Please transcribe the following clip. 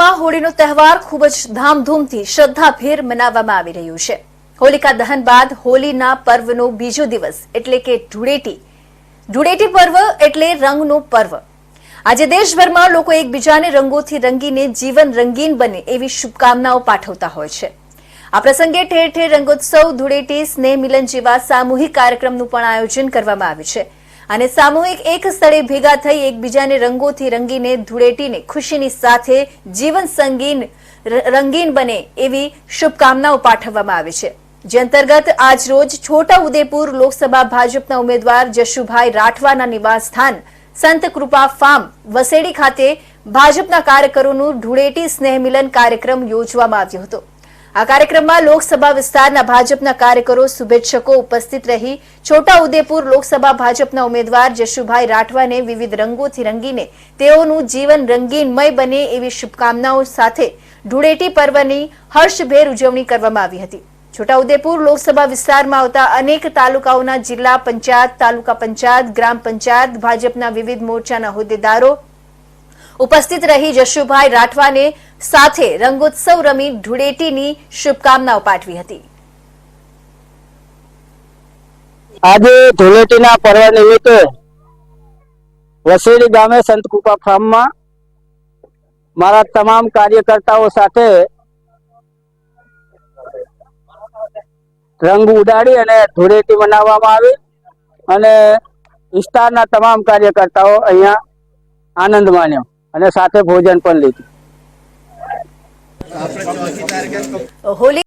વિસ્તારમાં હોળીનો તહેવાર ખૂબ જ ધામધૂમથી શ્રદ્ધાભેર મનાવવામાં આવી રહ્યું છે. હોલિકા દહન બાદ હોલીના પર્વનો બીજો દિવસ એટલે કે ધૂળેટી. ધૂળેટી પર્વ એટલે રંગનો પર્વ. આજે દેશભરમાં લોકો એકબીજાને રંગોથી રંગીને જીવન રંગીન બને એવી શુભકામનાઓ પાઠવતા હોય છે. આ પ્રસંગે ઠેર ઠેર રંગોત્સવ, ધૂળેટી, સ્નેહ મિલન જેવા સામૂહિક કાર્યક્રમનું પણ આયોજન કરવામાં આવ્યું છે. અને સામૂહિક એક સ્થળે ભેગા થઈ એકબીજાને રંગોથી રંગીને ધૂળેટીને ખુશીની સાથે જીવન સંગીન રંગીન બને એવી શુભકામનાઓ પાઠવવામાં આવી છે. જે અંતર્ગત આજ રોજ છોટા ઉદેપુર લોકસભા ભાજપના ઉમેદવાર જશુભાઈ રાઠવાના નિવાસ સ્થાન સંત કૃપા ફાર્મ વસેડી ખાતે ભાજપના કાર્યકરોનું ધૂળેટી સ્નેહ મિલન કાર્યક્રમ યોજવામાં આવ્યો હતો. આ કાર્યક્રમમાં લોકસભા વિસ્તારના ભાજપના કાર્યકરો, શુભેચ્છકો ઉપસ્થિત રહી છોટા ઉદેપુર લોકસભા ભાજપના ઉમેદવાર જશુભાઈ રાઠવાને વિવિધ રંગોથી રંગીને તેઓનું જીવન રંગીનમય બને એવી શુભકામનાઓ સાથે ધૂળેટી પર્વની હર્ષભેર ઉજવણી કરવામાં આવી હતી. છોટાઉદેપુર લોકસભા વિસ્તારમાં આવતા અનેક તાલુકાઓના જિલ્લા પંચાયત, તાલુકા પંચાયત, ગ્રામ પંચાયત, ભાજપના વિવિધ મોરચાના હોદ્દેદારો ઉપસ્થિત રહી જશુભાઈ રાઠવાને સાથે રંગોત્સવ રમી ધૂળેટીની શુભકામનાઓ પાઠવી હતી. આજે ધૂળેટીના પર્વ નિમિત્તે વસેડી ગામે સંતકુપા ફાર્મમાં મારા તમામ કાર્યકર્તાઓ સાથે રંગ ઉડાડી અને ધૂળેટી મનાવવામાં આવી અને વિસ્તારના તમામ કાર્યકર્તાઓ અહીંયા આનંદ માન્યો અને સાથે ભોજન પણ લીધું. હોલી